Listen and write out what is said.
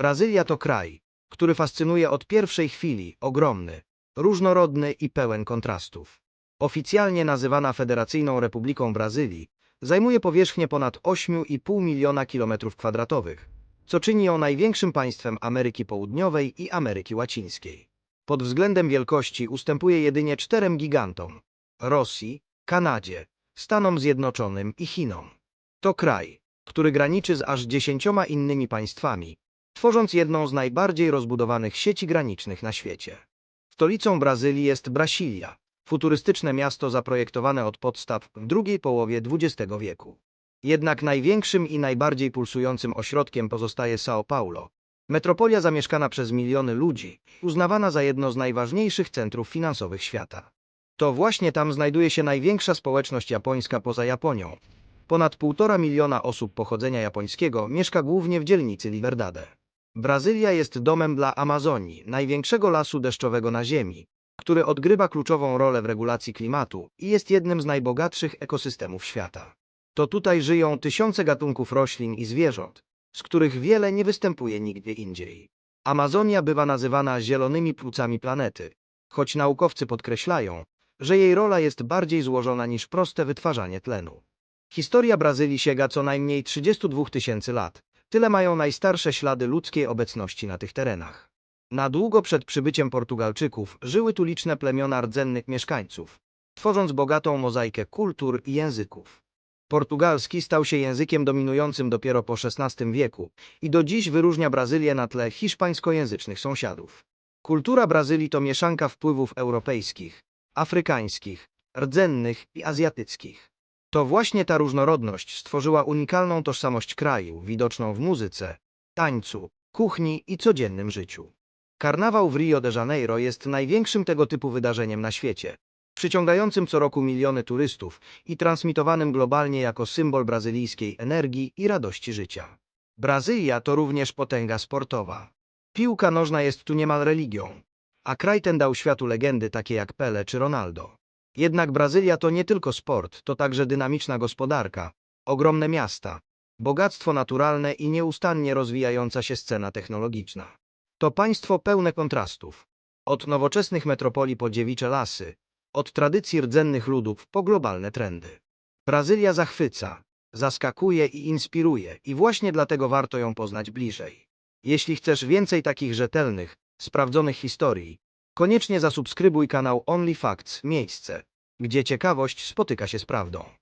Brazylia to kraj, który fascynuje od pierwszej chwili, ogromny, różnorodny i pełen kontrastów. Oficjalnie nazywana Federacyjną Republiką Brazylii, zajmuje powierzchnię ponad 8,5 miliona kilometrów kwadratowych, co czyni ją największym państwem Ameryki Południowej i Ameryki Łacińskiej. Pod względem wielkości ustępuje jedynie czterem gigantom Rosji, Kanadzie, Stanom Zjednoczonym i Chinom. To kraj, który graniczy z aż dziesięcioma innymi państwami, tworząc jedną z najbardziej rozbudowanych sieci granicznych na świecie. Stolicą Brazylii jest Brasilia, futurystyczne miasto zaprojektowane od podstaw w drugiej połowie XX wieku. Jednak największym i najbardziej pulsującym ośrodkiem pozostaje São Paulo, metropolia zamieszkana przez miliony ludzi, uznawana za jedno z najważniejszych centrów finansowych świata. To właśnie tam znajduje się największa społeczność japońska poza Japonią. Ponad półtora miliona osób pochodzenia japońskiego mieszka głównie w dzielnicy Liberdade. Brazylia jest domem dla Amazonii, największego lasu deszczowego na Ziemi, który odgrywa kluczową rolę w regulacji klimatu i jest jednym z najbogatszych ekosystemów świata. To tutaj żyją tysiące gatunków roślin i zwierząt, z których wiele nie występuje nigdzie indziej. Amazonia bywa nazywana zielonymi płucami planety, choć naukowcy podkreślają, że jej rola jest bardziej złożona niż proste wytwarzanie tlenu. Historia Brazylii sięga co najmniej 32 tysięcy lat. Tyle mają najstarsze ślady ludzkiej obecności na tych terenach. Na długo przed przybyciem Portugalczyków żyły tu liczne plemiona rdzennych mieszkańców, tworząc bogatą mozaikę kultur i języków. Portugalski stał się językiem dominującym dopiero po XVI wieku i do dziś wyróżnia Brazylię na tle hiszpańskojęzycznych sąsiadów. Kultura Brazylii to mieszanka wpływów europejskich, afrykańskich, rdzennych i azjatyckich. To właśnie ta różnorodność stworzyła unikalną tożsamość kraju, widoczną w muzyce, tańcu, kuchni i codziennym życiu. Karnawał w Rio de Janeiro jest największym tego typu wydarzeniem na świecie, przyciągającym co roku miliony turystów i transmitowanym globalnie jako symbol brazylijskiej energii i radości życia. Brazylia to również potęga sportowa. Piłka nożna jest tu niemal religią, a kraj ten dał światu legendy takie jak Pele czy Ronaldo. Jednak Brazylia to nie tylko sport, to także dynamiczna gospodarka, ogromne miasta, bogactwo naturalne i nieustannie rozwijająca się scena technologiczna. To państwo pełne kontrastów. Od nowoczesnych metropolii po dziewicze lasy, od tradycji rdzennych ludów po globalne trendy. Brazylia zachwyca, zaskakuje i inspiruje i właśnie dlatego warto ją poznać bliżej. Jeśli chcesz więcej takich rzetelnych, sprawdzonych historii, koniecznie zasubskrybuj kanał Only Facts Miejsce, gdzie ciekawość spotyka się z prawdą.